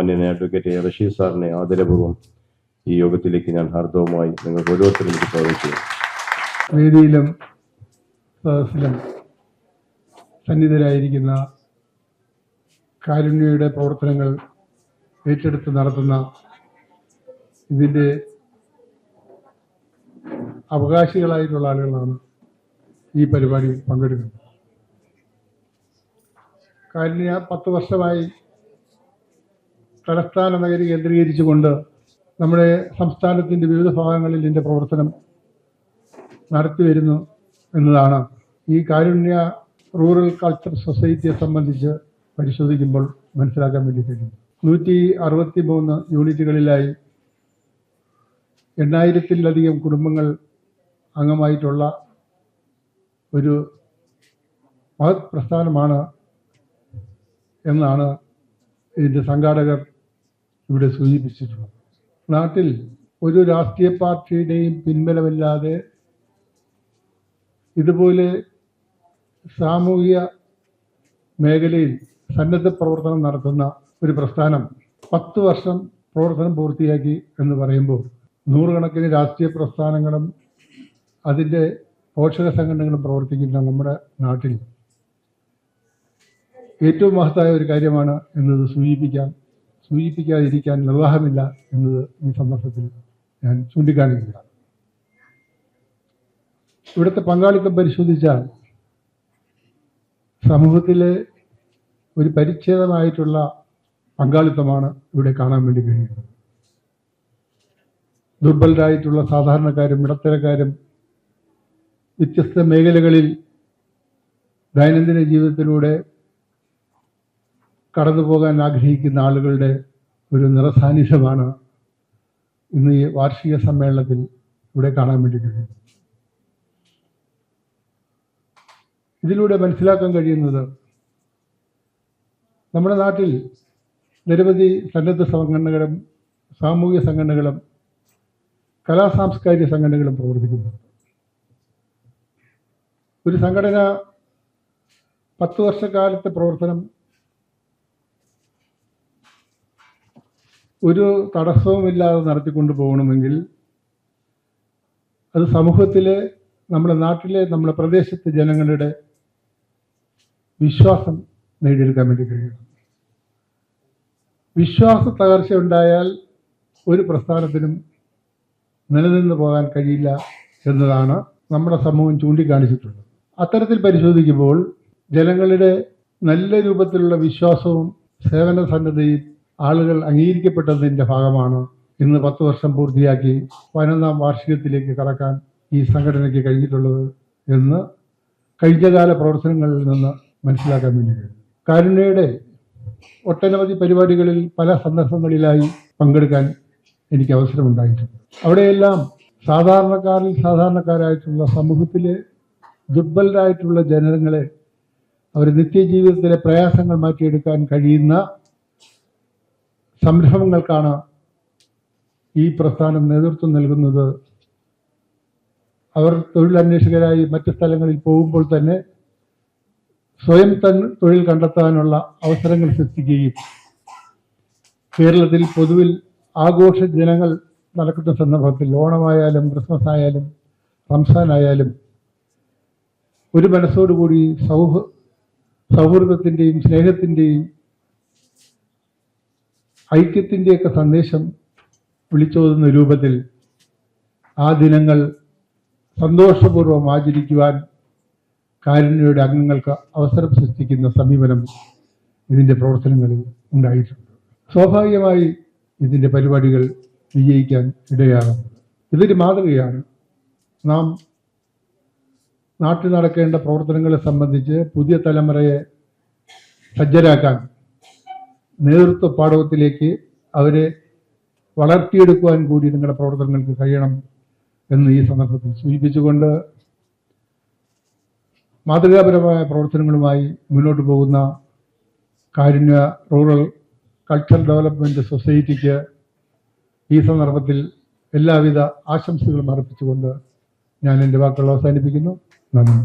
ബഹുമാന്യനെ advocate Rasheed സാറിനെ ആദരപൂർവം ഈ യോഗത്തിലേക്ക് ഞാൻ ഹാർദവുമായി നിങ്ങൾക്ക് ഓരോരുത്തരും സ്വാഗതം വേദിയിലും സദസ്സിലും സന്നിധരായിരിക്കുന്ന കാരുണ്യയുടെ പ്രവർത്തനങ്ങൾ ഏറ്റെടുത്ത് നടത്തുന്ന ഇതിന്റെ അവകാശികളായിട്ടുള്ള ആളുകളാണ് ഈ പരിപാടിയിൽ പങ്കെടുക്കുന്നത്. കാരുണ്യ പത്ത് വർഷമായി തലസ്ഥാന നഗരി കേന്ദ്രീകരിച്ചുകൊണ്ട് നമ്മുടെ സംസ്ഥാനത്തിന്റെ വിവിധ ഭാഗങ്ങളിൽ ഇതിന്റെ പ്രവർത്തനം നടത്തി വരുന്നു എന്നതാണ്. ഈ കാരുണ്യ റൂറൽ കൾച്ചർ സൊസൈറ്റിയെ സംബന്ധിച്ച് പരിശോധിക്കുമ്പോൾ മനസ്സിലാക്കാൻ വേണ്ടി കഴിയും നൂറ്റി അറുപത്തി മൂന്ന് യൂണിറ്റുകളിലായി എണ്ണായിരത്തിലധികം കുടുംബങ്ങൾ അംഗമായിട്ടുള്ള ഒരു മഹത് പ്രസ്ഥാനമാണ് എന്നാണ് ഇതിന്റെ സംഘാടകർ ഇവിടെ സൂചിപ്പിച്ചിട്ടുള്ളത് നാട്ടിൽ ഒരു രാഷ്ട്രീയ പാർട്ടിയുടെയും പിൻബലമില്ലാതെ ഇതുപോലെ സാമൂഹിക മേഖലയിൽ സന്നദ്ധ പ്രവർത്തനം നടത്തുന്ന ഒരു പ്രസ്ഥാനം പത്ത് വർഷം പ്രവർത്തനം പൂർത്തിയാക്കി എന്ന് പറയുമ്പോൾ നൂറുകണക്കിന് രാഷ്ട്രീയ പ്രസ്ഥാനങ്ങളും അതിന്റെ പോഷക സംഘടനകളും പ്രവർത്തിക്കുന്ന നമ്മുടെ നാട്ടിൽ ഏറ്റവും മഹത്തായ ഒരു കാര്യമാണ് എന്നത് സൂചിപ്പിക്കാൻ സൂചിപ്പിക്കാതിരിക്കാൻ നിർവാഹമില്ല എന്നത് ഈ സന്ദർഭത്തിൽ ഞാൻ ചൂണ്ടിക്കാണിക്കുകയാണ്. ഇവിടുത്തെ പങ്കാളിത്തം പരിശോധിച്ചാൽ സമൂഹത്തിലെ ഒരു പരിച്ഛേദമായിട്ടുള്ള പങ്കാളിത്തമാണ് ഇവിടെ കാണാൻ വേണ്ടി കഴിയുന്നത്. ദുർബലരായിട്ടുള്ള സാധാരണക്കാരും ഇടത്തരക്കാരും വ്യത്യസ്ത മേഖലകളിൽ ദൈനംദിന ജീവിതത്തിലൂടെ കടന്നു പോകാൻ ആഗ്രഹിക്കുന്ന ആളുകളുടെ ഒരു നിറസാന്നിധ്യമാണ് ഇന്ന് ഈ വാർഷിക സമ്മേളനത്തിൽ ഇവിടെ കാണാൻ വേണ്ടി ഇതിലൂടെ മനസ്സിലാക്കാൻ കഴിയുന്നത് നമ്മുടെ നാട്ടിൽ നിരവധി സന്നദ്ധ സംഘടനകളും സാമൂഹിക സംഘടനകളും കലാ സാംസ്കാരിക സംഘടനകളും പ്രവർത്തിക്കുന്നുണ്ട് ഒരു സംഘടന പത്ത് വർഷക്കാലത്തെ പ്രവർത്തനം ഒരു തടസ്സവുമില്ലാതെ നടത്തിക്കൊണ്ടു പോകണമെങ്കിൽ അത് സമൂഹത്തിലെ നമ്മുടെ നാട്ടിലെ നമ്മുടെ പ്രദേശത്തെ ജനങ്ങളുടെ വിശ്വാസം നേടിയെടുക്കാൻ വേണ്ടി കഴിയണം. വിശ്വാസ തകർച്ച ഉണ്ടായാൽ ഒരു പ്രസ്ഥാനത്തിനും നിലനിന്ന് പോകാൻ കഴിയില്ല എന്നതാണ് നമ്മുടെ സമൂഹം ചൂണ്ടിക്കാണിച്ചിട്ടുള്ളത്. അത്തരത്തിൽ പരിശോധിക്കുമ്പോൾ ജനങ്ങളുടെ നല്ല രൂപത്തിലുള്ള വിശ്വാസവും സേവന സന്നദ്ധയും ആളുകൾ അംഗീകരിക്കപ്പെട്ടതിന്റെ ഭാഗമാണ് ഇന്ന് പത്ത് വർഷം പൂർത്തിയാക്കി പതിനൊന്നാം വാർഷികത്തിലേക്ക് കടക്കാൻ ഈ സംഘടനയ്ക്ക് കഴിഞ്ഞിട്ടുള്ളത് എന്ന് കഴിഞ്ഞകാല പ്രവർത്തനങ്ങളിൽ നിന്ന് മനസ്സിലാക്കാൻ വേണ്ടി കഴിയും. കാരുണ്യയുടെ ഒട്ടനവധി പരിപാടികളിൽ പല സന്ദർഭങ്ങളിലായി പങ്കെടുക്കാൻ എനിക്ക് അവസരമുണ്ടായിട്ടുണ്ട്. അവിടെയെല്ലാം സാധാരണക്കാരിൽ സാധാരണക്കാരായിട്ടുള്ള സമൂഹത്തിലെ ദുർബലരായിട്ടുള്ള ജനങ്ങളെ അവർ നിത്യജീവിതത്തിലെ പ്രയാസങ്ങൾ മാറ്റിയെടുക്കാൻ കഴിയുന്ന സംരംഭങ്ങൾക്കാണ് ഈ പ്രസ്ഥാനം നേതൃത്വം നൽകുന്നത്. അവർ തൊഴിലന്വേഷകരായി മറ്റ് സ്ഥലങ്ങളിൽ പോകുമ്പോൾ തന്നെ സ്വയം തൻ തൊഴിൽ കണ്ടെത്താനുള്ള അവസരങ്ങൾ സൃഷ്ടിക്കുകയും കേരളത്തിൽ പൊതുവിൽ ആഘോഷ ജനങ്ങൾ നടക്കുന്ന സന്ദർഭത്തിൽ ഓണമായാലും ക്രിസ്മസ് ആയാലും റംസാൻ ആയാലും ഒരു മനസ്സോടുകൂടി സൗഹ സൗഹൃദത്തിന്റെയും സ്നേഹത്തിന്റെയും ഐക്യത്തിന്റെയൊക്കെ സന്ദേശം വിളിച്ചോതുന്ന രൂപത്തിൽ ആ ദിനങ്ങൾ സന്തോഷപൂർവം ആചരിക്കുവാൻ കാരുണ്യയുടെ അംഗങ്ങൾക്ക് അവസരം സൃഷ്ടിക്കുന്ന സമീപനം ഇതിന്റെ പ്രവർത്തനങ്ങളിൽ ഉണ്ടായിട്ടുണ്ട്. സ്വാഭാവികമായി ഇതിന്റെ പരിപാടികൾ വിജയിക്കാൻ ഇടയാകുന്നത് ഇതൊരു മാതൃകയാണ്. നാം നാട്ടിൽ നടക്കേണ്ട പ്രവർത്തനങ്ങളെ സംബന്ധിച്ച് പുതിയ തലമുറയെ സജ്ജരാക്കാൻ നേതൃത്വ പാഠവത്തിലേക്ക് അവരെ വളർത്തിയെടുക്കുവാൻ കൂടി നിങ്ങളുടെ പ്രവർത്തനങ്ങൾക്ക് കഴിയണം എന്ന് ഈ സന്ദർഭത്തിൽ സൂചിപ്പിച്ചുകൊണ്ട് മാതൃകാപരമായ പ്രവർത്തനങ്ങളുമായി മുന്നോട്ട് പോകുന്ന കാരുണ്യ റൂറൽ കൾച്ചറൽ ഡെവലപ്മെന്റ് സൊസൈറ്റിക്ക് ഈ സന്ദർഭത്തിൽ എല്ലാവിധ ആശംസകളും അർപ്പിച്ചുകൊണ്ട് ഞാൻ എന്റെ വാക്കുകൾ അവസാനിപ്പിക്കുന്നു. നന്ദി.